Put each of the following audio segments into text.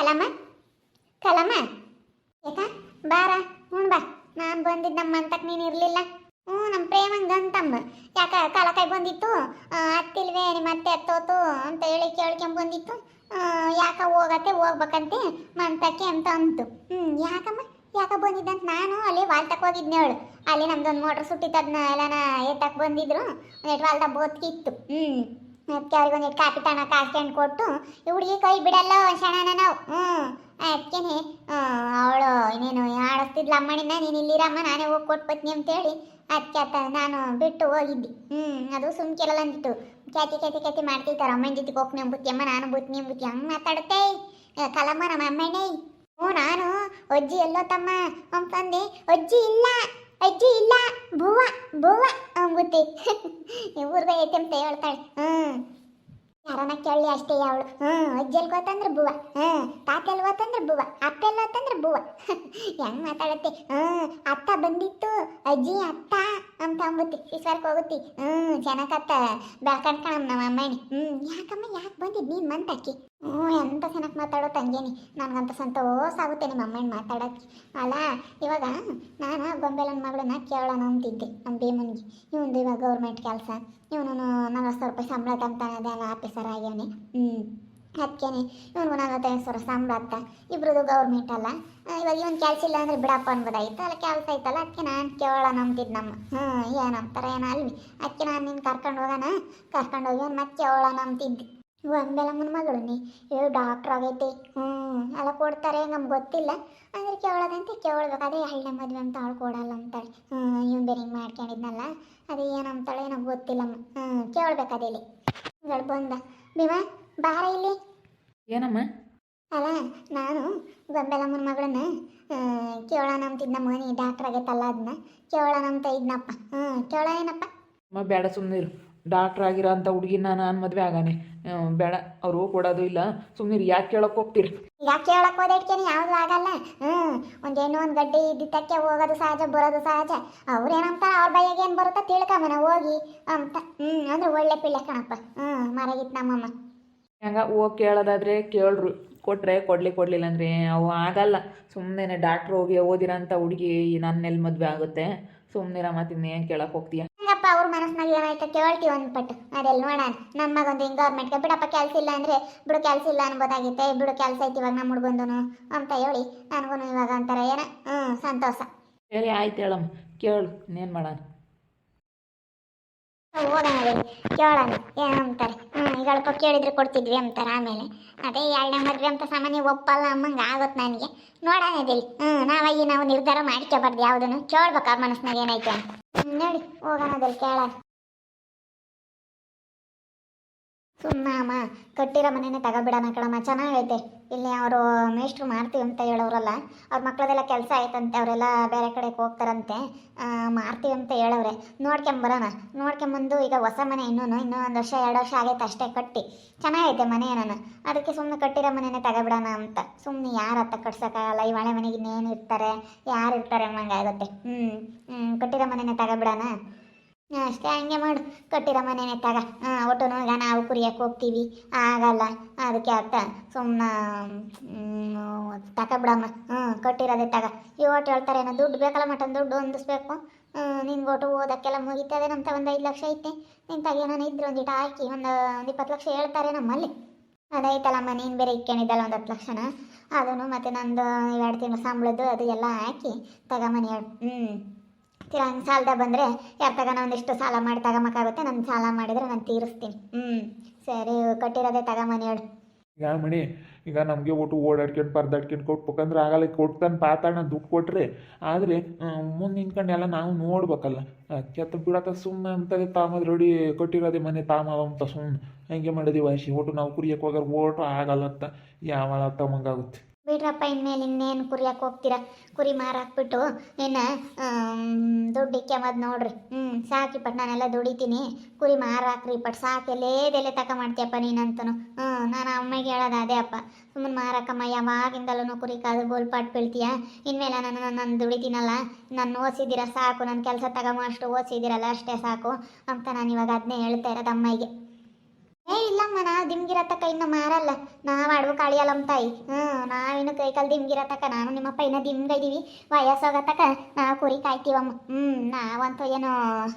ಕಲಮ್ಮ ಕಲಮ್ಮ ಯಾಕ ಬಾರ, ಹ್ಞೂ ಬಾ. ನಾನು ಬಂದಿದ್ದು ನಮ್ಮ ಅಂತಕ್ ನೀನು ಇರಲಿಲ್ಲ. ಹ್ಞೂ ನಮ್ಮ ಪ್ರೇಮಂಗ್ ಅಂತಮ್ಮ ಯಾಕ ಕಲಕಾಯಿ ಬಂದಿತ್ತು? ಅತ್ತಿಲ್ವೇ ನಿಮ್ಮ ಅತ್ತೆ ಅತ್ತೋತು ಅಂತ ಹೇಳಿ ಕೇಳ್ಕೊಂಡ್ ಬಂದಿತ್ತು. ಯಾಕ ಹೋಗತ್ತೆ, ಹೋಗ್ಬೇಕಂತೆ ಮಂತಕ್ಕೆ ಅಂತ ಅಂತು. ಹ್ಞೂ ಯಾಕಮ್ಮ? ಯಾಕ ಬಂದಿದ್ದಂತ ನಾನು ಅಲ್ಲಿ ವಾಲ್ತಕ್ಕೆ ಹೋಗಿದ್ನೆ ಅವಳು. ಅಲ್ಲಿ ನಮ್ದೊಂದು ಮೋಟ್ರ್ ಸುಟ್ಟಿತ್ತು ಎಲ್ಲನ ಎತ್ತಕ್ಕೆ ಬಂದಿದ್ರು. ನೆಟ್ ವಾಲ್ದ ಬೋತ್ಕಿತ್ತು. ಹ್ಞೂ ಅದಕ್ಕೆ ಅವ್ರಿಗೆ ಒಂದೆಟ್ಟು ಕಾಪಿ ತಣ ಕಾಸ್ಕೊಂಡು ಕೊಟ್ಟು, ಈ ಹುಡುಗಿ ಕೈ ಬಿಡಲ್ಲ ಶಣನ ನಾವು. ಹ್ಞೂ ಅದಕ್ಕೇನೆ ಅವಳು ಇನ್ನೇನು ಆಡಿಸ್ತಿದ್ಲ ಅಮ್ಮನಿಂದ ನೀನು ಇಲ್ಲಿರಮ್ಮ, ನಾನೇ ಹೋಗಿ ಕೊಟ್ಬತ್ನಿ ಅಂತೇಳಿ ಅದಕ್ಕೆ ಆತ ನಾನು ಬಿಟ್ಟು ಹೋಗಿದ್ದೆ. ಹ್ಞೂ ಅದು ಸುಮ್ಕಿರಲ್ಲ ಅಂದಿತ್ತು ಕ್ಯಾತಿ ಕ್ಯಾತಿ ಕ್ಯಾತಿ ಮಾಡ್ತಿರ್ತಾರೆ ಅಮ್ಮನ ಜೊತೆಗೆ ಹೋಗ್ನಿ ಅಂಬುತ್ತಿ ಅಮ್ಮ ನಾನು ಬುತ್ತಿ ಅಂಬುತ್ತಿ ಹಂಗೆ ಮಾತಾಡುತ್ತೆ. ಕಲಮ್ಮ ನಮ್ಮ ಅಮ್ಮನೇ. ಹ್ಞೂ ನಾನು ಅಜ್ಜಿ ಎಲ್ಲೋ ತಮ್ಮ ಅಂತಂದೆ ಅಜ್ಜಿ ಇಲ್ಲ. ಅಜ್ಜಿ, ಇಲ್ಲ, ಬುವ್ವ ಬುವ್ವ ಅಂಬುತ್ತಿ ಊರ್ಗ ಐತೆ ಅಂತ ಹೇಳ್ತಾಳೆ. ಹ್ಞೂ ಯಾರನ್ನ ಕೇಳಿ ಅಷ್ಟೇ ಅವಳು ಹ್ಞೂ ಅಜ್ಜಲ್ ಗೊತ್ತಂದ್ರೆ ಬುವ್ವ. ಹ್ಞೂ ತಾತೆಲ್ ಗೊತ್ತಂದ್ರೆ ಬುವ್ವ. ಅಪ್ಪೆಲ್ಲ ಗೊತ್ತಂದ್ರೆ ಬುವ್ವ. ಹೆಂಗ್ ಮಾತಾಡತ್ತೆ? ಹ್ಞೂ ಅತ್ತ ಬಂದಿತ್ತು, ಅಜ್ಜಿ, ಅತ್ತ ಅಂತ ಅಂಬುತ್ತಿ ಈಶ್ವರಕ್ಕೆ ಹೋಗುತ್ತಿ. ಹ್ಞೂ ಚೆನ್ನಾಗತ್ತ ಬೆಳ್ಕಂಡ್ಕಣಮ್ಮ ನಮ್ಮ ಅಮ್ಮಣಿ ಹ್ಞೂ ಯಾಕಮ್ಮ, ಯಾಕೆ ಬಂದಿದ್ದು ನೀನು ಮಂತಾಕಿ ಹ್ಞೂ ಎಂಥ ಚೆನ್ನಾಗಿ ಮಾತಾಡೋ ತಂಗೇನಿ? ನನಗಂತ ಸಂತೋಷ ಆಗುತ್ತೆ ನಿಮ್ಮ ಅಮ್ಮನ ಮಾತಾಡೋಕ್ಕೆ. ಅಲ್ಲ, ಇವಾಗ ನಾನು ಗೊಂಬೆಲನ ಮಗಳನ್ನ ಕೇಳೋಣ ಅಂತಿದ್ದೆ, ನಮ್ಮ ಭೀಮನ್ಗೆ. ಇವಂದು ಇವಾಗ ಗೌರ್ಮೆಂಟ್ ಕೆಲಸ. ಇವನು ನಲವತ್ತು ಸಾವಿರ ರೂಪಾಯಿ ಸಂಬಳ ತಂತಾನದೆಲ್ಲ ಆಫೀಸರ್ ಆಗ್ಯವನೇ ಹ್ಞೂ ಅದಕ್ಕೇನೆ ಇವನು ನಲವತ್ತೈದು ಸಾವಿರ ಸಂಬಳ ಅಂತ ಇಬ್ರದ್ದು ಗೌರ್ಮೆಂಟ್ ಅಲ್ಲ. ಇವಾಗ ಇವನು ಕೆಲಸ ಇಲ್ಲ ಅಂದ್ರೆ ಬಿಡಪ್ಪ ಅನ್ಬೋದಾಗಿತ್ತು. ಅಲ್ಲ, ಕೆಲಸ ಐತಲ್ಲ ಅದಕ್ಕೆ ನಾನು ಕೇಳೋಣ ಅಂತಿದ್ದು ನಮ್ಮ ಹ್ಞೂ, ಏನಂತಾರೆ ಏನೋ ಅಲ್ವಿ. ಅದಕ್ಕೆ ನಾನು ನಿನ್ನ ಕರ್ಕೊಂಡು ಹೋಗೋಣ? ಕರ್ಕೊಂಡು ಹೋಗಿ ಮತ್ತೆ ಕೇಳೋಣ ಅಂತಿದ್ದೆ. ಒಂದೆಲ್ಲಮ್ಮನ ಮಗಳು ನೀ. ಇವಳು ಡಾಕ್ಟ್ರ್ ಆಗೈತಿ. ಹ್ಞೂ ಎಲ್ಲ ಕೊಡ್ತಾರೆ ನಮ್ಗೆ ಗೊತ್ತಿಲ್ಲ. ಅಂದ್ರೆ ಕೇಳೋದಂತೆ ಕೇಳ್ಬೇಕು. ಅದೇ ಹಳ್ಳಿ ಮದುವೆ ಅಂತ ಅವಳು ಕೊಡಲ್ಲ ಅಂತಾಳೆ. ಹ್ಞೂ ಇವ್ನು ಬೇರೆ ಹಿಂಗೆ ಮಾಡ್ಕೊಂಡಿದ್ನಲ್ಲ. ಅದು ಏನಂತಾಳೆ ನಮ್ಗೆ ಗೊತ್ತಿಲ್ಲಮ್ಮ ಹ್ಞೂ ಕೇಳ್ಬೇಕು ಅದೇಲಿ ಬಂದ. ಭೀಮಾ ಬಾರ ಇಲ್ಲಿ. ಏನಮ್ಮ? ಅಲ್ಲ ನಾನು ಗೊಂಬೆಲಮ್ಮನ ಮಗಳನ್ನ ಕೇಳೋಣ ಅಂತಿದ್ನ ಮನಿ ಡಾಕ್ಟರ್ ಆಗೈತಲ್ಲ ಅದನ್ನ ಕೇಳೋಣ ಅಂತ ಇದ್ನಪ್ಪ. ಹ್ಞೂ ಕೇಳೋ ಏನಪ್ಪ? ಬೇಡ ಸುಮ್ಮನಿರು ಡಾಕ್ಟ್ರ್ ಆಗಿರೋ ಅಂಥ ಹುಡುಗಿನ ನಾನು ಮದುವೆ ಆಗಾನೆ ಬೇಡ ಅವರು ಕೊಡೋದು ಇಲ್ಲ. ಸುಮ್ಮನೆ ಯಾಕೆ ಕೇಳಕ್ಕೆ ಹೋಗ್ತೀರಿ? ಯಾಕೆ ಕೇಳಕ್ ಹೋದಟ್ಕೇನೆ ಯಾವುದು ಆಗಲ್ಲ. ಹ್ಮ್ ಒಂದೇನೋ ಒಂದು ಗಡ್ಡೆ ಇದ್ದಿದ್ದಕ್ಕೆ ಹೋಗೋದು ಸಹಜ ಬರೋದು ಸಹಜ. ಅವ್ರೇನಂತಾರ ಅವ್ರ ಬೈಯಾಗ ಏನು ಬರುತ್ತಾ ತಿಳ್ಕೊಂಬನ ಹೋಗಿ ಅಂತ. ಹ್ಮ್ ಅಂದ್ರೆ ಒಳ್ಳೆ ಪಿಳ್ಳೆ ಕಣಪ್ಪ. ಹ್ಮ್ ಮರಗಿತ್ತು ನಮ್ಮಮ್ಮ. ಹಂಗ ಹೋಗಿ ಕೇಳೋದಾದ್ರೆ ಕೇಳ್ರು. ಕೊಟ್ಟರೆ ಕೊಡ್ಲಿ ಕೊಡಲಿಲ್ಲ ಅಂದ್ರೆ ಅವು ಆಗಲ್ಲ. ಸುಮ್ಮನೆ ಡಾಕ್ಟ್ರ್ ಹೋಗಿ ಓದಿರೋಂಥ ಹುಡುಗಿ ನನ್ನೆಲ್ಲಿ ಮದ್ವೆ ಆಗುತ್ತೆ. ಸುಮ್ಮನಿರ ಮತ್ತೆ ಇನ್ನೇನು ಕೇಳಕ್ಕೆ ಹೋಗ್ತೀಯ? ಹಂಗಪ್ಪ ಅವ್ರ ಮನಸ್ಸಿನಾಗ ಏನಾಯ್ತು ಕೇಳ್ತೀವಿ ಒಂದು ಪಟ್ಟು. ಅದೆಲ್ಲ ನೋಡೋಣ ನಮ್ಮ ಮಗೊಂದು ಹಿಂಗೆ ಗೌರ್ಮೆಂಟ್ಗೆ ಬಿಡಪ್ಪ, ಕೆಲಸ ಇಲ್ಲ ಅಂದರೆ ಬಿಡು, ಕೆಲಸ ಇಲ್ಲ ಅನ್ಬೋದಾಗಿತ್ತೆ ಬಿಡು, ಕೆಲಸ ಐತಿ ಇವಾಗ ನಮ್ಮ ಹುಡ್ಗಂದನು ಅಂತ ಹೇಳಿ ನನಗೂ ಇವಾಗ ಅಂತಾರೆ ಏನ ಹ್ಞೂ ಸಂತೋಷ. ಸರಿ, ಆಯ್ತು ಹೇಳಮ್ಮ. ಕೇಳು, ಇನ್ನೇನು ಮಾಡೋಣ ಹೋಗೋಣ ಅದೇ ಏನು ಅಂತಾರೆ. ಹ್ಞೂ ಈಗ ಕೇಳಿದ್ರೆ ಕೊಡ್ತಿದ್ವಿ ಅಂತಾರೆ ಆಮೇಲೆ. ಅದೇ ಎರಡನೇ ಮದ್ವೆ ಅಂತ ಸಾಮಾನ್ಯ ಒಪ್ಪಲ್ಲ ಅಮ್ಮಂಗ ಆಗುತ್ತೆ ನನಗೆ. ನೋಡೋಣ ಅದಿಲ್ಲಿ ಹ್ಞೂ ನಾವಾಗಿ ನಾವು ನಿರ್ಧಾರ ಮಾಡ್ಕೋಬಾರ್ದು ಯಾವುದನ್ನು ಮನಸ್ಸಿನಾಗ ಏನೈತೆ ಅಂತ. ಹ್ಮ್, ನೋಡಿ ಹೋಗೋಣ ಅದಲ್ಲಿ ಕೇಳೋಣ. ಸುಮ್ಮನೆ ಅಮ್ಮ, ಕಟ್ಟಿರೋ ಮನೆನೇ ತಗೋಬಿಡೋಣ ಕಣಮ್ಮ, ಚೆನ್ನಾಗೈತೆ. ಇಲ್ಲಿ ಅವರು ಮೇಷ್ಟ್ರು ಮಾಡ್ತೀವಿ ಅಂತ ಹೇಳೋರಲ್ಲ ಅವ್ರ ಮಕ್ಕಳದೆಲ್ಲ ಕೆಲಸ ಆಯ್ತಂತೆ, ಅವರೆಲ್ಲ ಬೇರೆ ಕಡೆಗೆ ಹೋಗ್ತಾರಂತೆ. ಮಾಡ್ತೀವಿ ಅಂತ ಹೇಳವ್ರೆ. ನೋಡ್ಕೊಂಬರೋಣ ನೋಡ್ಕೊಂಬಂದು ಈಗ ಹೊಸ ಮನೆ ಇನ್ನೂ ಇನ್ನೂ ಒಂದು ವರ್ಷ, ಎರಡು ವರ್ಷ ಆಗೈತೆ ಅಷ್ಟೇ ಕಟ್ಟಿ. ಚೆನ್ನಾಗೈತೆ ಮನೆ ನಾನು ಅದಕ್ಕೆ ಸುಮ್ಮನೆ ಕಟ್ಟಿರೋ ಮನೆನೇ ತಗೋಬಿಡೋಣ ಅಂತ. ಸುಮ್ಮನೆ ಯಾರು ಹತ್ತ ಕಟ್ಸೋಕ್ಕಾಗಲ್ಲ? ಈ ಮಳೆ ಮನೆಗೆ ಇನ್ನೇನು ಇರ್ತಾರೆ? ಯಾರು ಇರ್ತಾರೆ? ಅನ್ನಂಗೆ ಹ್ಞೂ ಹ್ಞೂ ಕಟ್ಟಿರೋ ಮನೆನೇ ತಗೋಬಿಡೋಣ. ಅಷ್ಟೇ, ಹಂಗೆ ಮಾಡು. ಕಟ್ಟಿರೋ ಮನೆ ತಗ ಒಟ್ಟು ನೋಡಿ ನಾವು ಕುರಿಯಕ್ಕೆ ಹೋಗ್ತೀವಿ. ಆಗಲ್ಲ. ಅದಕ್ಕೆ ಅರ್ಥ. ಸುಮ್ಮನೆ ತಗೊಬಿಡಮ್ಮ ಹ್ಞೂ ಕಟ್ಟಿರೋದೇ ತಗ ಈ ಒಟ್ಟು ಹೇಳ್ತಾರೇನೋ, ದುಡ್ಡು ಬೇಕಲ್ಲ ಮಟನ್, ದುಡ್ಡು ಹೊಂದಿಸ್ಬೇಕು. ನಿನ್ಗೆ ಒಟ್ಟು ಓದಕ್ಕೆಲ್ಲ ಮುಗಿತದೆ ಅಂತ ಒಂದು ಐದು ಲಕ್ಷ ಐತೆ. ನಿನ್ ತಗೇನೋ ಇದ್ರೆ ಒಂದಿಟ್ಟು ಹಾಕಿ, ಒಂದು ಒಂದು ಇಪ್ಪತ್ತು ಲಕ್ಷ ಹೇಳ್ತಾರೆ ನಮ್ಮಲ್ಲಿ ಅದಾಯ್ತಲ್ಲಮ್ಮ, ನೀನು ಬೇರೆ ಇಕ್ಕೊಂಡಿದ್ದಲ್ಲ ಒಂದು ಹತ್ತು ಲಕ್ಷನ? ಅದನ್ನು ಮತ್ತು ನಂದು ಎರಡು ತಿಂಗಳು ಸಂಬಳದ್ದು, ಅದು ಎಲ್ಲ ಹಾಕಿ ತಗೊಂಬನಿ ಹೇಳು ಹ್ಞೂ ತಿರ್ಗಾ ಹಂಗೆ ಸಾಲದ ಬಂದರೆ ಯಾರು ತಗೋಣ ಒಂದಿಷ್ಟು ಸಾಲ ಮಾಡಿ ತಗೊಂಬೇಕಾಗುತ್ತೆ ನಾನು ಸಾಲ ಮಾಡಿದರೆ ನಾನು ತೀರಿಸ್ತೀನಿ. ಹ್ಞೂ ಸರಿ ಕಟ್ಟಿರೋದೇ ತಗೊಂಬನಿ ಹೇಳು. ಈಗ ಮಣಿ ಈಗ ನಮಗೆ ಒಟ್ಟು ಓಡಾಡ್ಕೊಂಡು ಪರ್ದಾಡ್ಕೊಂಡು ಕೊಟ್ಬೇಕಂದ್ರೆ ಆಗಲ್ಲ ಕೊಡ್ತಾನೆ ಪಾತಾಣ ದುಡ್ಡು ಕೊಟ್ಟರೆ ಆದರೆ ಮುಂದೆ ನಿಂತ್ಕೊಂಡು ಎಲ್ಲ ನಾವು ನೋಡ್ಬೇಕಲ್ಲ. ಕೆತ್ತ ಬಿಡತ್ತ ಸುಮ್ಮನೆ ಅಂತದೆ ತಾಮದ ರೆಡಿ ಕೊಟ್ಟಿರೋದೇ ಮನೆ ತಾಮ ಅಂತ ಸುಮ್ಮನೆ ಹಂಗೆ ಮಾಡಿದೀವಿ ವಾಸಿ ಒಟ್ಟು ನಾವು ಕುರಿಯಕ್ಕೆ ಹೋಗೋರು ಓಟು ಆಗಲ್ಲತ್ತ ಯಾವಾಗ ತಮ್ಮಂಗಾಗುತ್ತೆ. ಬಿಡ್ರಪ್ಪ, ಇನ್ಮೇಲೆ ಇನ್ನೇನು ಕುರಿಯಕ್ಕೆ ಹೋಗ್ತೀರಾ? ಕುರಿ ಮಾರಾಕ್ಬಿಟ್ಟು ಇನ್ನು ದುಡ್ಡು ಇಕ್ಕೆಂಬದು ನೋಡ್ರಿ. ಹ್ಞೂ ಸಾಕಿ ಪಟ್, ನಾನೆಲ್ಲ ದುಡಿತೀನಿ. ಕುರಿ ಮಾರಾಕ್ರಿ ಪಟ್ ಸಾಕೆಲ್ಲೇದೆಲೆ ತಕ ಮಾಡ್ತೀಯಪ್ಪ ನೀನಂತನು. ಹ್ಞೂ ನಾನು ಅಮ್ಮಗೆ ಹೇಳೋದು ಅದೇ ಅಪ್ಪ. ಸುಮ್ಮನೆ ಮಾರಕ್ಕಮ್ಮ, ಯಾವಾಗಿಂದಲೂ ಕುರಿ ಕಾದು ಬೋಲ್ ಪಾಟ್ ಬೀಳ್ತೀಯ? ಇನ್ಮೇಲೆ ನಾನು ನಾನು ದುಡಿತೀನಲ್ಲ? ನಾನು ಓದಿಸಿದ್ದೀರ ಸಾಕು ನನ್ನ ಕೆಲಸ ತಗೊಂಬ ಅಷ್ಟು ಓದಿಸಿದ್ದೀರಲ್ಲ ಅಷ್ಟೇ ಸಾಕು ಅಂತ ನಾನು ಇವಾಗ ಅದನ್ನೇ ಹೇಳ್ತಾ ಇರೋದು ಅಮ್ಮಗೆ. ಏ, ಇಲ್ಲಮ್ಮ ನಾವು ದಿಮ್ಗಿರತಕ್ಕ ಇನ್ನು ಮಾರಲ್ಲ. ನಾವು ಅಡುವು ಕಾಳಿಯಲ್ಲಮ್ಮ ತಾಯಿ. ಹ್ಞೂ ನಾವಿನ್ನು ಕೈ ಕಾಲು ದಿಮ್ಗಿರತಕ್ಕ ನಾನು ನಿಮ್ಮಪ್ಪ ಇನ್ನ ದಿಮ್ಗೈದೀವಿ ವಯಸ್ಸಾಗತ್ತಕ್ಕ ನಾವು ಕುರಿ ಕಾಯ್ತೀವಮ್ಮ. ಹ್ಞೂ ನಾವಂತೂ ಏನು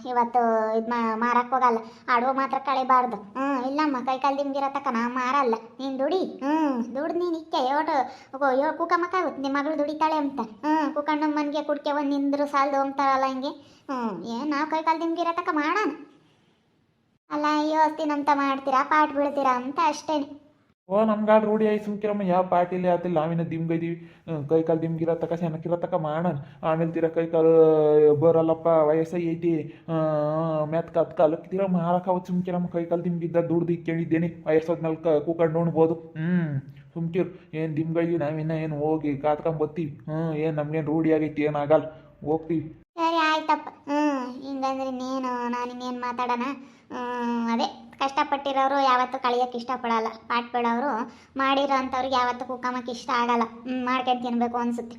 ಇವತ್ತು ಇದು ಮಾರಕ್ಕೆ ಹೋಗಲ್ಲ. ಅಡುವು ಮಾತ್ರ ಕಳಿಬಾರ್ದು. ಹ್ಞೂ ಇಲ್ಲಮ್ಮ, ಕೈ ಕಾಲು ದಿಮ್ಗಿರತಕ್ಕ ನಾವು ಮಾರಲ್ಲ. ನೀನು ದುಡಿ. ಹ್ಞೂ ದುಡ್ದು ನೀನು ಇಕ್ಕೆ. ಯೋಟು ಕೂಕಮ್ಮಕ್ಕಾಗುತ್ತೆ ನಿಮ್ಮ ಮಗಳು ದುಡಿತಾಳೆ ಅಂತ. ಹ್ಞೂ ಕೂಕಣ್ಣಮ್ಮನಿಗೆ ಮನೆಗೆ ಕುಡ್ಕೆ ಒಂದು ನಿಂದ್ರು ಸಾಲದು ಅಂತಾರಲ್ಲ ಹಿಂಗೆ. ಹ್ಞೂ ಏನು ನಾವು ಕೈ ಕಾಲು ದಿಮ್ಗಿರತಕ್ಕ ಮಾಡೋಣ. ಅಲ್ಲ ಯೋಸ್ತಿನಂತ ಮಾಡ್ತೀರಾ? ಪಾಟ್ ಬೀಳ್ತೀರಾ ಅಂತ ಅಷ್ಟೇನೆ ಓ ನಮ್ಗಾಡ್ ರೂಢಿ ಐ ಸುಮ್ಕಿರಮ್ಮ ಯಾವ ಪಾರ್ಟಿಲಿ ಆತಿಲ್ಲ. ನಾವಿನ ದಿಮ್ಗೈದೀವಿ ಕೈ ಕಾಲು ದಿಮ್ಗಿರತಕ್ಕ ತಕ ಮಾಡೋಣ. ಆಮೇಲೆ ತೀರ ಕೈ ಕಾಲು ಬರಲ್ಲಪ್ಪ ಐತಿ. ಮೆತ್ಕ ಹತ್ ತಿರ ತೀರ ಮಾರಕ್ಕೆ ಸುಮ್ಕಿರಮ್ಮ ಕೈ ಕಾಲು ದಿಮ್ಗಿದ್ದ ದುಡ್ದು ಕೇಳಿದ್ದೇನೆ. ವಯಸ್ಸಾದ್ಮೇಲೆ ಕ ಕೂಕೊಂಡು ಉಣ್ಬೋದು ಹ್ಞೂ ಏನ್ ಏನು ದಿಮ್ಗೈದೀವಿ ನಾವಿನ್ನ ಏನು ಹೋಗಿ ಕಾತ್ಕೊಂಬತ್ತೀವಿ. ಹ್ಞೂ ಏನು ನಮ್ಗೇನು ರೂಢಿ ಆಗೈತಿ ಏನಾಗಲ್ಲ ಹೋಗ್ತೀವಿ. ಸರಿ ಆಯ್ತಪ್ಪ. ಹಿಂಗಂದ್ರೆ ಇನ್ನೇನು? ನಾನು ಇನ್ನೇನು ಮಾತಾಡೋಣ? ಅದೇ. ಕಷ್ಟಪಟ್ಟಿರೋರು ಯಾವತ್ತೂ ಕಳಿಯೋಕೆ ಇಷ್ಟಪಡಲ್ಲ. ಪಾಠ ಬೇಡವರು ಮಾಡಿರೋ ಅಂಥವ್ರಿಗೆ ಯಾವತ್ತೂ ಕುಕ್ಕಮ್ಮಕ್ಕೆ ಇಷ್ಟ ಆಗಲ್ಲ. ಮಾಡ್ಕೊಂಡು ತಿನ್ನಬೇಕು ಅನ್ಸುತ್ತೆ.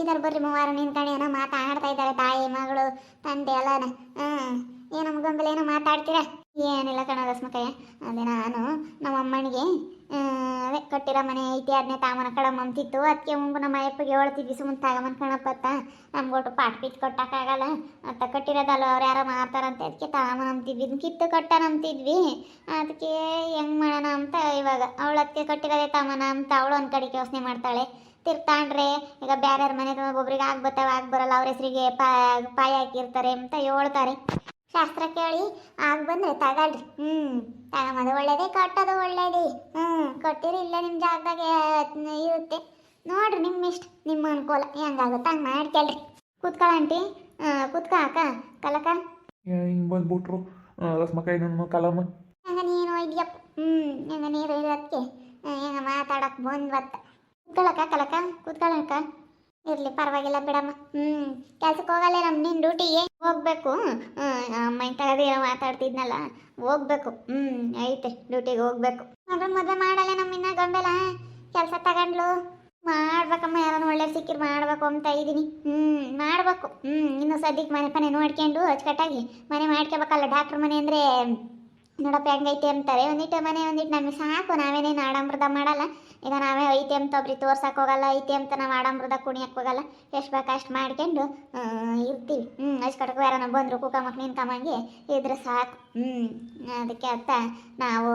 ಇದಾರೆ ಬರ್ರಿ ಮೂವಾರ ನಿಂತ್ಕೊಂಡು ಏನೋ ಮಾತಾಡ್ತಾ ಇದ್ದಾರೆ. ತಾಯಿ, ಮಗಳು, ತಂದೆ ಎಲ್ಲನ. ಹ್ಞೂ ಏನೋ ಮುಗಂಬಲ್ ಏನೋ ಮಾತಾಡ್ತೀರಾ? ಏನಿಲ್ಲ ಕಣೋ ರಸ್ಮಕಯ್ಯ ಅದೇ ನಾನು ನಮ್ಮ ಅಮ್ಮನಿಗೆ ಅದೇ ಕಟ್ಟಿರೋ ಮನೆ ಐತಿ ಅದನ್ನೇ ತಾಮನ ಕಡಮ್ಮ ಮಮ್ತಿತ್ತು ಅದಕ್ಕೆ ಮುಂಬು ನಮ್ಮ ಅಯ್ಯಪ್ಪಗೆ ಹೇಳ್ತಿದ್ವಿ ಸುಮ್ಮನೆ ತಗೊಂಬಂದು ಕಣಪ್ಪತ್ತ ನಮ್ಗೊಟ್ಟು ಪಾಟ್ ಪೀಚ್ ಕೊಟ್ಟಕ್ಕಾಗಲ್ಲ ಅಂತ ಕಟ್ಟಿರೋದಲ್ಲ ಅವ್ರು ಯಾರೋ ಮಾರ್ತಾರಂತೆ ಅದಕ್ಕೆ ತಾಮನ ಅಂತಿದ್ವಿ. ಕಿತ್ತು ಕಟ್ಟ ಅಂತಿದ್ವಿ. ಅದಕ್ಕೆ ಹೆಂಗ್ ಮಾಡೋಣ ಅಂತ ಇವಾಗ, ಅವಳು ಅದಕ್ಕೆ ಕಟ್ಟಿರೋದೇ ತಾಮನ ಅಂತ ಅವಳು ಒಂದು ಕಡೆಗೆ ಯೋಚನೆ ಮಾಡ್ತಾಳೆ. ತಿರ್ತಾಂಡ್ರೆ, ಈಗ ಬ್ಯಾರ್ಯಾರ ಮನೆ ಒಬ್ರಿಗೆ ಆಗಿ ಬರ್ತಾವ ಆಗಿ ಬರಲ್ಲ ಅವ್ರ ಹೆಸರಿಗೆ ಪಾಯ ಹಾಕಿರ್ತಾರೆ ಅಂತ ಹೇಳ್ತಾರೆ. ಶಾಸ್ತ್ರ ಕೇಳಿ ಆಗ ಬಂದ್ರೆ ತಗಳ್ರಿ. ಹ್ಞೂ ತಗೊಂಬದು ಒಳ್ಳೇದೇ ಕಟ್ಟೋದು ಒಳ್ಳೇದೇ. ಹ್ಞೂ ಕೊಟ್ಟಿರಿ ಇಲ್ಲ ನಿಮ್ಮ ಜಾಗದಾಗ ಇರುತ್ತೆ. ನೋಡ್ರಿ ನಿಮ್ಮ ಇಷ್ಟ ನಿಮ್ಮ ಅನುಕೂಲ. ಹೆಂಗಾಗುತ್ತೆ ಹಂಗೆ ಮಾಡ್ಕೊಳ್ರಿ ಕೂತ್ಕೊಳ್ಳ ಆಂಟಿ. ಕೂತ್ಕ ಅಕ್ಕ. ಕಲಕ. ಹಿಂಗೆ ಬಂದ್ಬಿಟ್ರು. ರಸ್ಮಕಾಯಿ ನನ್ನ ಕಲಮ್ಮ ಹೆಂಗ ನೀನು ಇದೆಯಪ್ಪ? ಹ್ಞೂ ಹೆಂಗ ನೀರು ಇರೋದಕ್ಕೆ? ಹೆಂಗ ಮಾತಾಡಕ್ಕೆ ಬಂದ್ವತ್ತ ಕೂತ್ಕೊಳ್ಳಕ್ಕ ಕಲಕ. ಕೂತ್ಕೊಳ್ಳಕ್ಕ ಇರ್ಲಿ ಪರವಾಗಿಲ್ಲ ಬಿಡಮ್ಮ. ಹ್ಞೂ ಕೆಲ್ಸಕ್ಕೆ ಹೋಗಲ್ಲ ನಮ್ಮ ನಿನ್ನ ಡ್ಯೂಟಿಗೆ ಹೋಗ್ಬೇಕು. ಅಮ್ಮ ತಗದಿರೋ ಮಾತಾಡ್ತಿದ್ನಲ್ಲ, ಹೋಗ್ಬೇಕು. ಹ್ಞೂ ಐತೆ, ಡ್ಯೂಟಿಗೆ ಹೋಗ್ಬೇಕು. ಮಗಳ ಮದುವೆ ಮಾಡಲ್ಲ ನಮ್ಮಿನ್ನ ಗಂಡಲ. ಕೆಲಸ ತಗೊಂಡ್ಲು. ಮಾಡ್ಬೇಕಮ್ಮ ಯಾರನ್ನ ಒಳ್ಳೆ ಸಿಕ್ಕಿರ್ ಮಾಡ್ಬೇಕು ಅಂತ ಇದ್ದೀನಿ. ಹ್ಞೂ ಮಾಡ್ಬೇಕು. ಹ್ಞೂ ಇನ್ನು ಸದ್ಯಕ್ಕೆ ಮನೆ ಪನೆ ನೋಡ್ಕೊಂಡು ಅಚ್ಚುಕಟ್ಟಾಗಿ ಮನೆ ಮಾಡ್ಕೋಬೇಕಲ್ಲ ಡಾಕ್ಟ್ರ್ ಮನೆ ಅಂದರೆ ನೋಡಪ್ಪ, ಹೆಂಗೈತೆ ಅಂತಾರೆ. ಒಂದಿಟ್ಟು ಮನೆ, ಒಂದಿಟ್ಟು ನಮಗೆ ಸಾಕು ನಾವೇನೇನು ಆಡಂಬೃದ ಮಾಡಲ್ಲ. ಈಗ ನಾವೇ ಐತೆ ಅಂತ ಒಬ್ರಿಗೆ ತೋರ್ಸಕ್ಕೆ ಹೋಗಲ್ಲ ಐತೆ ಅಂತ ನಾವು ಆಡಂಬೃದ ಕುಣಿಯಕ್ಕೆ ಹೋಗಲ್ಲ. ಎಷ್ಟು ಬೇಕು ಅಷ್ಟು ಮಾಡ್ಕೊಂಡು ಇರ್ತೀವಿ. ಹ್ಞೂ ಅಷ್ಟು ಕಟ್ಟಕ್ಕೆ ಯಾರನ್ನ ಬಂದರು ನಿನ್ ಕಾಮಂಗೆ ಇದ್ರೆ ಸಾಕು. ಹ್ಞೂ ಅದಕ್ಕೆ ಅಂತ ನಾವು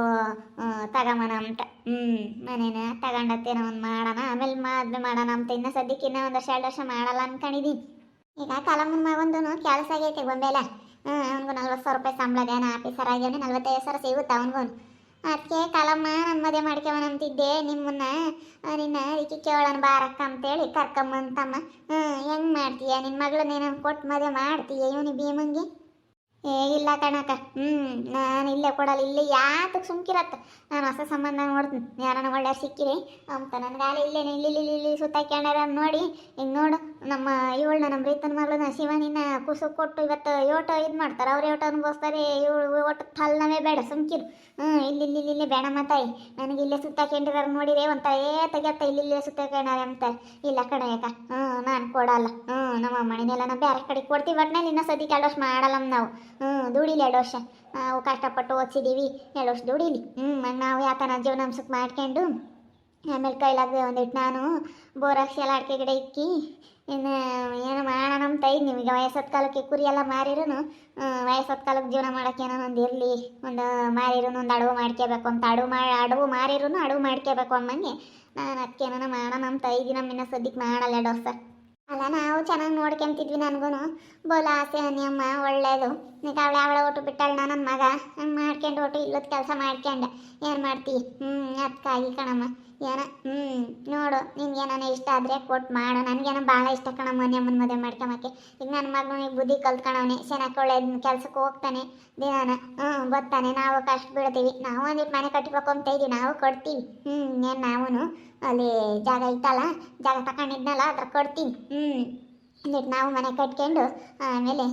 ತಗೊಂಬಣ ಅಂತ ಹ್ಞೂ ಮನೇನ ತಗೊಂಡತ್ತೇನೋ ಒಂದು ಮಾಡೋಣ, ಆಮೇಲೆ ಮದುವೆ ಮಾಡೋಣ ಅಂತ ಇನ್ನೂ ಸದ್ಯಕ್ಕೆ ಇನ್ನೂ ಒಂದು ವರ್ಷ, ಎರಡು ವರ್ಷ ಮಾಡಲ್ಲ ಅಂದ್ಕೊಂಡಿದ್ದೀನಿ ಈಗ ಕಲಮನ್ ಮಗೊಂದು ಕೆಲಸ ಆಗೈತೆ ಹ್ಞೂ ಅವ್ನಿಗೂ ನಲ್ವತ್ತು ಸಾವಿರ ರೂಪಾಯಿ ಸಂಬಳ ಆಫೀಸರ್ ಆಗ್ಯಾನೆ ನಲ್ವತ್ತೈದು ಸಾವಿರ ಸಿಗುತ್ತೆ ಅವನಿಗೂ? ಅದಕ್ಕೆ ಕಲಮ್ಮ ನನ್ನ ಮದುವೆ ಮಾಡ್ಕೊವನ ಅಂತಿದ್ದೆ, ನಿಮ್ಮನ್ನ ನಿನ್ನ ಇದಕ್ಕೆ ಕೇಳೋಣ ಬಾರಕ್ಕ ಅಂತೇಳಿ ಕರ್ಕೊಂಬಂತಮ್ಮ. ಹ್ಞೂ ಹೆಂಗೆ ಮಾಡ್ತೀಯ? ನಿನ್ನ ನೀನು ಕೊಟ್ಟು ಮದುವೆ ಮಾಡ್ತೀಯ ಇವನಿ ಭೀಮಂಗೆ? ಏ, ಇಲ್ಲ ಕಣಕ್ಕ. ಹ್ಞೂ ನಾನು ಇಲ್ಲೇ ಕೊಡಲ್ಲ. ಇಲ್ಲೇ ಯಾತಕ್ಕೆ ಸುಮ್ಕಿರತ್ತ? ನಾನು ಹೊಸ ಸಂಬಂಧ ನೋಡ್ತೀನಿ. ಯಾರನ್ನ ಒಳ್ಳೆ ಸಿಕ್ಕಿರಿ, ಅಂತ ನನಗಾಲಿ ಇಲ್ಲೇ ಇಲ್ಲಿ ಇಲ್ಲಿ ಇಲ್ಲಿ ಸುತ್ತಾಕ್ಯಾಣ್ಯಾರ ನೋಡಿ. ಹಿಂಗೆ ನೋಡು, ನಮ್ಮ ಇವಳನ್ನ ನಮ್ಮ ರೀತನ ಮಗಳನ್ನ ಶಿವನಿನ ಕುಸು ಕೊಟ್ಟು ಇವತ್ತು ಯೋಟ ಇದು ಮಾಡ್ತಾರೆ. ಅವ್ರು ಯೋಟ ಅನುಭವಿಸ್ತಾರೆ. ಇವಳು ಒಟ್ಟು ಥಲ್ನವೇ ಬೇಡ, ಸುಮ್ಕಿರು. ಹ್ಞೂ ಇಲ್ಲಿ ಇಲ್ಲಿ ಇಲ್ಲಿ ಬೇಡ ನನಗೆ ಇಲ್ಲೇ ಸುತ್ತಾಕೊಂಡಿರೋರು ನೋಡಿರಿ ಒಂತ ಏ ತೆಗೆತ್ತ ಇಲ್ಲಿ, ಇಲ್ಲೇ ಸುತ್ತಾಕೊಂಡಾರೆ ಅಂತ ಇಲ್ಲ ಕಣ ಯಾಕ ಹ್ಞೂ ನಾನು ಕೊಡಲ್ಲ. ಹ್ಞೂ ನಮ್ಮ ಮನೆಯೆಲ್ಲ ನಾವು ಬೇರೆ ಕಡೆ ಕೊಡ್ತೀವಿ. ಒಟ್ನಲ್ಲಿ ಇನ್ನೂ ಸದ್ಯಕ್ಕೆ ಎರಡು ವರ್ಷ ಮಾಡಲ್ಲ ನಾವು. ಹ್ಞೂ ದುಡಿಲಿ ಎರಡು ವರ್ಷ. ನಾವು ಕಷ್ಟಪಟ್ಟು ಓದಿಸಿದ್ದೀವಿ ಎರಡು ವರ್ಷ ದುಡಿಲಿ. ಹ್ಞೂ ನಾವು ಯಾತನ ಜೀವನಾಂಶಕ್ಕೆ ಮಾಡ್ಕೊಂಡು ಆಮೇಲೆ ಕೈಲಾಗ ಒಂದಿಟ್ಟು ನಾನು ಬೋರಾಕ್ಸಿ ಎಲ್ಲ ಅಡಿಕೆ ಗಿಡ ಇಕ್ಕಿ, ಇನ್ನು ಏನೋ ಮಾಡೋಣ ಅಂತ ಇದ್ದು ನಿಮಗೆ ವಯಸ್ಸಾದ ಕಾಲಕ್ಕೆ ಕುರಿ ಎಲ್ಲ ಮಾರಿರೂ ವಯಸ್ಸಾದ ಕಾಲಕ್ಕೆ ಜೀವನ ಮಾಡೋಕೆ ಏನೋ ಒಂದು ಇರಲಿ ಒಂದು ಮಾರಿರೂ ಒಂದು ಅಡವು ಮಾಡ್ಕೋಬೇಕು ಅಂತ. ಅಡವು ಮಾಡಿ ಅಡವು ಮಾರಿರೂ ಅಡವು ಮಾಡ್ಕೋಬೇಕು ಅಮ್ಮಂಗೆ. ನಾನು ಅದಕ್ಕೆ ಏನೋ ಮಾಡೋಣ ಅಂತ ಇದ್ದೀನಿ. ನಮ್ಮಿನ್ನ ಸದ್ಯಕ್ಕೆ ಮಾಡಲ್ಲ ವರ್ಷ. ಅಲ್ಲ, ನಾವು ಚೆನ್ನಾಗಿ ನೋಡ್ಕೊಂತಿದ್ವಿ ನನಗೂ ಬೋಲ ಆಸೆ ಅಮ್ಮ ಒಳ್ಳೇದು. ನೀವು ಅವಳೆ ಅವಳ ಒಟ್ಟು ಬಿಟ್ಟಾಳ ನನ್ನ ಮಗ. ಹಂಗೆ ಮಾಡ್ಕೊಂಡು ಒಟ್ಟು ಇಲ್ಲದ ಕೆಲಸ ಮಾಡ್ಕೊಂಡೆ. ಏನು ಮಾಡ್ತೀವಿ ಹ್ಞೂ ಅದಕ್ಕಾಗಿ ಕಣಮ್ಮ. ಏನ ಹ್ಞೂ ನೋಡು ನಿನ್ಗೆ ಇಷ್ಟ ಆದರೆ ಕೊಟ್ಟು ಮಾಡು. ನನಗೇನೋ ಭಾಳ ಇಷ್ಟ ಕಣಮ್ಮ ಅಮ್ಮನ ಮದುವೆ ಮಾಡ್ಕೊಂಬಕ್ಕೆ. ಈಗ ನನ್ನ ಮಗನಿಗೆ ಬುದ್ಧಿ ಕಲ್ತ್ಕೊಳವನೆ ಚೆನ್ನಾಗಿ ಕೆಲಸಕ್ಕೆ ಕೆಲ್ಸಕ್ಕೆ ಹೋಗ್ತಾನೆ ದಿನಾನ. ಹ್ಞೂ ಬರ್ತಾನೆ. ನಾವು ಕಷ್ಟ ಬಿಡ್ತೀವಿ ನಾವು ಒಂದಿಟ್ಟು ಮನೆ ಕಟ್ಟಬೇಕು ಅಂತ ಇದೀವಿ. ನಾವು ಕೊಡ್ತೀವಿ. ಹ್ಞೂ ಏನು ನಾವೂ ಅಲ್ಲಿ ಜಾಗ ಇತ್ತಲ್ಲ? ಜಾಗ ತಗೊಂಡಿದ್ನಲ್ಲ ಅದ್ರ ಕೊಡ್ತೀನಿ. ಹ್ಞೂ ಅಂದಿಟ್ಟು ನಾವು ಮನೆ ಕಟ್ಕೊಂಡು, ಆಮೇಲೆ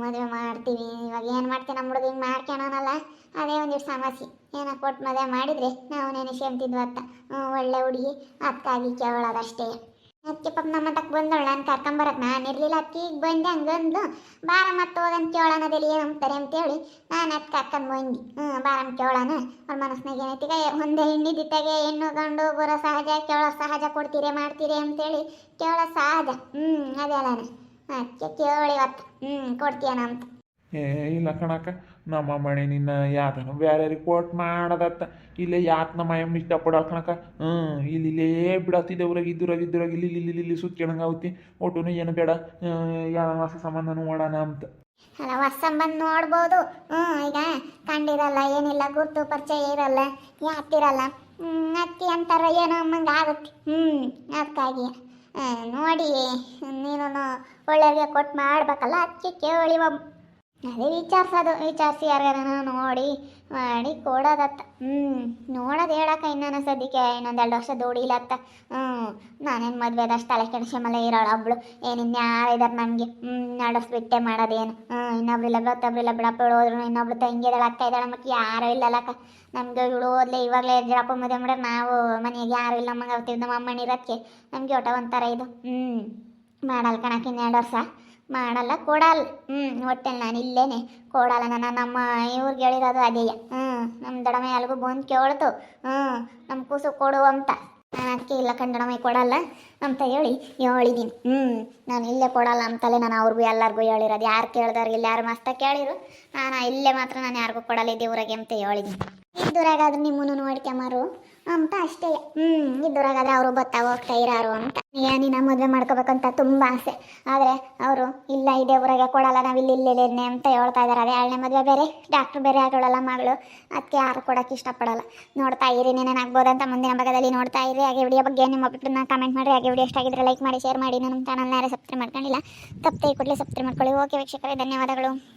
ಮದುವೆ ಮಾಡ್ತೀವಿ. ಇವಾಗ ಏನು ಮಾಡ್ತೀವಿ ನಮ್ಮ ಹುಡುಗ? ಹಿಂಗೆ ಅದೇ ಒಂದಿಷ್ಟು ಸಮಸ್ಯೆ ಏನೋ ಕೊಟ್ಟು ಮದುವೆ ಮಾಡಿದರೆ ನಾವು ನೆನೆಸ್ಕೊಂತಿದ್ವಿ ಅತ್ತ. ಒಳ್ಳೆ ಹುಡುಗಿ. ಅದಕ್ಕಾಗಿ ಕೇಳೋದಷ್ಟೇ ಅದಕ್ಕೆ ಪಾಪ ನಮ್ಮ ಮಠಕ್ಕೆ ಬಂದವಳು, ನಾನು ಕರ್ಕೊಂಬರಕ್ಕೆ ನಾನು ಇರಲಿಲ್ಲ. ಅಕ್ಕಿ ಈಗ ಬಂದೆ, ಹಂಗಂದ್ಲು. ಬಾರ ಮತ್ತೆ ಹೋಗಂತ ಕೇಳೋಣದಲ್ಲಿ ಏನು ಅಂತಾರೆ ಅಂತೇಳಿ ನಾನು ಅದಕ್ಕೆ ಕರ್ಕೊಂಡು ಬಂದು ಹ್ಞೂ ಬಾರಂ ಕೇಳೋಣ. ಅವ್ರ ಮನಸ್ಸಿನಾಗ ಏನೈತಿ ಒಂದು ಹಿಂಡಿದಿತ್ತಾಗೆ ಹೆಣ್ಣು ಗಂಡು ಬರೋ ಸಹಜ, ಕೇಳೋ ಸಹಜ, ಕೊಡ್ತೀರಿ, ಮಾಡ್ತೀರಿ ಅಂತೇಳಿ ಕೇಳೋ ಸಹಜ. ಹ್ಞೂ ಅದೇ ಅಲ್ಲ ಅದಕ್ಕೆ ಕೇಳಿ ಇವತ್ತು. ಹ್ಞೂ ಕೊಡ್ತೀಯನ ಅಂತ. ಏ, ಇಲ್ಲ ಕಣಕ್ಕ, ನಮ್ಮ ಮನೆ ನಿನ್ನ ಯಾವ್ದನ ಬೇರೆ ರಿಪೋರ್ಟ್ ಮಾಡದತ್ತ. ಇಲ್ಲೇ ಯಾಕೆ ನಮ್ಮ ಅಯ್ಯಮ್ಮ ಇಷ್ಟಪಡೋ ಕಣಕ್ಕ. ಹ್ಞೂ ಇಲ್ಲಿ ಇಲ್ಲೇ ಬಿಡತ್ತಿದ್ದವ್ರಾಗ ಇದ್ರಾಗ ಇದ್ರಾಗ ಇಲ್ಲಿ ಇಲ್ಲಿ ಇಲ್ಲಿ ಸುತ್ಕೊಳಂಗೆ ಆಗುತ್ತೆ. ಒಟ್ಟು ಏನು ಬೇಡ. ಯಾವ ಹೊಸ ಸಂಬಂಧ ನೋಡೋಣ ಅಂತ. ಅಲ್ಲ, ಹೊಸ ಸಂಬಂಧ ನೋಡ್ಬೋದು. ಹ್ಞೂ ಈಗ ಕಂಡಿರಲ್ಲ, ಏನಿಲ್ಲ, ಗುರುತು ಪರಿಚಯ ಇರಲ್ಲ, ಯಾತಿರಲ್ಲ. ಅತ್ತಿ ಅಂತಾರ ಏನೋ ಅಮ್ಮಂಗೆ ಆಗುತ್ತೆ. ಹ್ಞೂ ಅದಕ್ಕಾಗಿ ನೋಡಿ ನೀನು ಒಳ್ಳೆಯವ್ರಿಗೆ ಕೊಟ್ಟು ಮಾಡ್ಬೇಕಲ್ಲ ಅದಕ್ಕೆ ಕೇಳಿ ಒಬ್ಬ ಅದೇ ವಿಚಾರಿಸೋದು ವಿಚಾರಿಸಿ ಯಾರ್ಯಾರ ನೋಡಿ, ಮಾಡಿ ಕೊಡೋದತ್ತ. ಹ್ಞೂ ನೋಡೋದು ಹೇಳಕ್ಕ ಇನ್ನೊಂದು ಸದ್ಯಕ್ಕೆ, ಇನ್ನೊಂದು ಎರಡು ವರ್ಷ ದುಡಿಲತ್ತ. ಹ್ಞೂ ನಾನೇನು ಮದುವೆದಷ್ಟು ತಲೆ ಕೆಣಸಮಲ್ಲ ಇರೋಳು ಒಬ್ಳು. ಏನು ಇನ್ಯಾರು ಇದಾರೆ ನಮಗೆ ಹ್ಞೂ ನಡೆಸ್ಬಿಟ್ಟೆ ಮಾಡೋದೇನು. ಹ್ಞೂ ಇನ್ನೊಬ್ರಿಲ್ಲ ಗೊತ್ತೊಬ್ರಿಲ್ಲ ಬಿಡಪ್ಪ ಹೋದ್ರು ಇನ್ನೊಬ್ಳು ತಂಗಿದಾಳೆ ಅಕ್ಕ ಇದ್ದಾಳೆ ಮತ್ತೆ ಯಾರೂ ಇಲ್ಲಲ್ಲಕ್ಕ ನಮಗೆ ಇವಳು ಓದ್ಲೆ ಇವಾಗಲೇ ಅಪ್ಪ ಮದುವೆ ಮಾಡ್ರೆ ನಾವು ಮನೆಗೆ ಯಾರು ಇಲ್ಲ ನಮಗೆ ಅವತ್ತಿದ್ದು ನಮ್ಮ ಅಮ್ಮನ ಇರೋದಕ್ಕೆ ನಮಗೆ ಒಟ್ಟ ಒಂಥರ ಇದು. ಹ್ಞೂ ಮಾಡಲ್ಲ ಕಣಕ್ಕೆ ಇನ್ನೆರಡು ವರ್ಷ. ಮಾಡಲ್ಲ, ಕೊಡಲ್ಲ. ಹ್ಞೂ ಒಟ್ಟಲ್ಲಿ ನಾನು ಇಲ್ಲೇನೆ. ಕೊಡಲ್ಲ ನಾನು ನಮ್ಮ ಇವ್ರಿಗೆ ಹೇಳಿರೋದು ಅದೇಯ ಹ್ಞೂ ನಮ್ಮ ದಡಮೆ ಎಲ್ಗೂ ಬಂದು ಕೇಳ್ತು. ಹ್ಞೂ ನಮ್ಮ ಕೂಸು ಕೊಡು ಅಂತ. ನಾನು ಅದಕ್ಕೆ ಇಲ್ಲ ಕನ್ನಡಮೈ ಕೊಡಲ್ಲ. ಅಂತ ಹೇಳಿ ಹೇಳಿದ್ದೀನಿ ಹ್ಞೂ ನಾನು ಇಲ್ಲೇ ಕೊಡಲ್ಲ ಅಂತಲೇ ನಾನು ಅವ್ರಿಗೂ ಎಲ್ಲರಿಗೂ ಹೇಳಿರೋದು. ಯಾರು ಕೇಳ್ದವ್ರಿಗೆ ಇಲ್ಲ, ಯಾರು ಮಸ್ತ ಕೇಳಿರು. ನಾನು ಇಲ್ಲೇ ಮಾತ್ರ ನಾನು ಯಾರಿಗೂ ಕೊಡಲ್ಲ ಇದ್ದೇವ್ರಾಗೆ ಅಂತ ಹೇಳಿದ್ದೀನಿ ಇದ್ದೂರಾಗಾದ್ರೂ ನಿಮ್ಮನ್ನು ನೋಡ್ಕೊಂಬರು ಅಂತ ಅಷ್ಟೇ. ಹ್ಮ್ ಇದ್ದೂರಾಗಾದ್ರೆ ಅವರು ಬತ್ತಾ ಹೋಗ್ತಾ ಇರಾರು ಅಂತ. ಏನಿನ ಮದುವೆ ಮಾಡ್ಕೋಬೇಕಂತ ತುಂಬಾ ಆಸೆ. ಆದರೆ ಅವರು, ಇಲ್ಲ, ಇದೇ ಊರಾಗೆ ಕೊಡಲ್ಲ, ನಾವು ಇಲ್ಲಿ ಇಲ್ಲೇನೆ ಅಂತ ಹೇಳ್ತಾ ಇದ್ದಾರೆ ಅದೇ ಎರಡನೇ ಮದುವೆ ಬೇರೆ ಡಾಕ್ಟರ್ ಬೇರೆ ಆಗೋಳಲ್ಲ ಮಗಳು. ಅದಕ್ಕೆ ಯಾರು ಕೊಡಕ್ಕೆ ಇಷ್ಟಪಡಲ್ಲ. ನೋಡ್ತಾ ಇರಿ ಅಂತ ಮುಂದಿನ ಭಾಗದಲ್ಲಿ ನೋಡ್ತಾ ಇರಿ. ಹಾಗೆ ವಿಡಿಯೋ ಬಗ್ಗೆ ನಿಮ್ಮ ಅಭಿಪ್ರಾಯನ ಕಾಮೆಂಟ್ ಮಾಡಿ ಹಾಗೆ ವಿಡಿಯೋ ಆಗಿದ್ರೆ ಲೈಕ್ ಮಾಡಿ ಶೇರ್ ಮಾಡಿ. ನನ್ನ ಚಾನಲ್ನ ಯಾರು ಸಬ್ಸ್ಕ್ರೈಬ್ ಮಾಡ್ಕೊಂಡಿಲ್ಲ ತಪ್ಪೇ ಕೂಡಲೇ ಸಬ್ಸ್ಕ್ರೈಬ್ ಮಾಡ್ಕೊಳ್ಳಿ. ಓಕೆ ವೀಕ್ಷಕರೇ, ಧನ್ಯವಾದಗಳು.